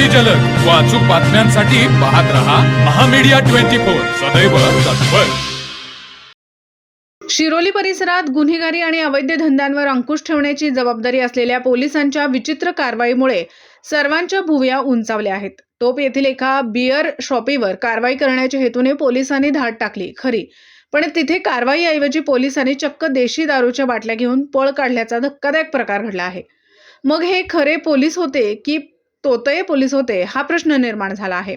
अगदी जलद. व अचूक बातम्यांसाठी पाहत रहा महामीडिया ट्वेंटी फोर. सदैव तत्पर. शिरोली परिसरात गुन्हेगारी आणि अवैध धंद्यांवर अंकुश ठेवण्याची जबाबदारी असलेल्या पोलिसांच्या विचित्र कारवाईमुळे सर्वांच्या भुवया उंचावल्या आहेत. टोप येथील एका बियर शॉपीवर कारवाई करण्याच्या हेतूने पोलिसांनी धाड टाकली खरी. पण तिथे कारवाईऐवजी पोलिसांनी चक्क देशी दारूच्या बाटल्या घेऊन पळ काढल्याचा धक्कादायक प्रकार घडला आहे. मग हे खरे पोलीस होते की तोतये पोलीस होते हा प्रश्न निर्माण झाला आहे.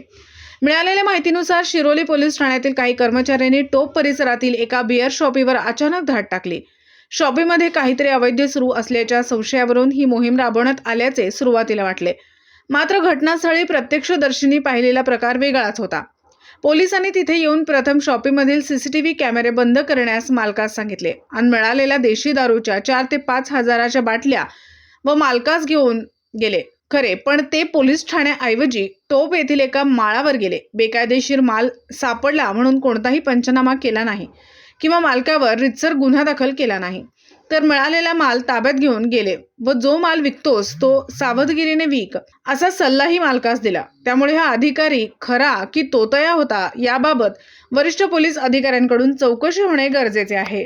मिळालेल्या माहितीनुसार शिरोली पोलीस ठाण्यातील काही कर्मचाऱ्यांनी टोप परिसरातील एका बिअर शॉपीवर अचानक धाड टाकली. शॉपीमध्ये काहीतरी अवैध सुरू असल्याच्या संशयावरून ही मोहीम राबवण्यात आल्याचे सुरुवातीला वाटले. मात्र घटनास्थळी प्रत्यक्षदर्शींनी पाहिलेला प्रकार वेगळाच होता. पोलिसांनी तिथे येऊन प्रथम शॉपीमधील सीसीटीव्ही कॅमेरे बंद करण्यास मालकास सांगितले आणि मिळालेल्या देशी दारूच्या चार ते पाच हजाराच्या बाटल्या व मालकास घेऊन गेले. खरे पण ते पोलीस ठाण्याऐवजी टोप येथील एका माळावर गेले. बेकायदेशीर माल सापडला म्हणून कोणताही पंचनामा केला नाही किंवा मालकावर रितसर गुन्हा दाखल केला नाही. तर मिळालेला माल ताब्यात घेऊन गेले व जो माल विकतोस तो सावधगिरीने विक असा सल्लाही मालकास दिला. त्यामुळे हा अधिकारी खरा की तोतया होता याबाबत वरिष्ठ पोलीस अधिकाऱ्यांकडून चौकशी होणे गरजेचे आहे.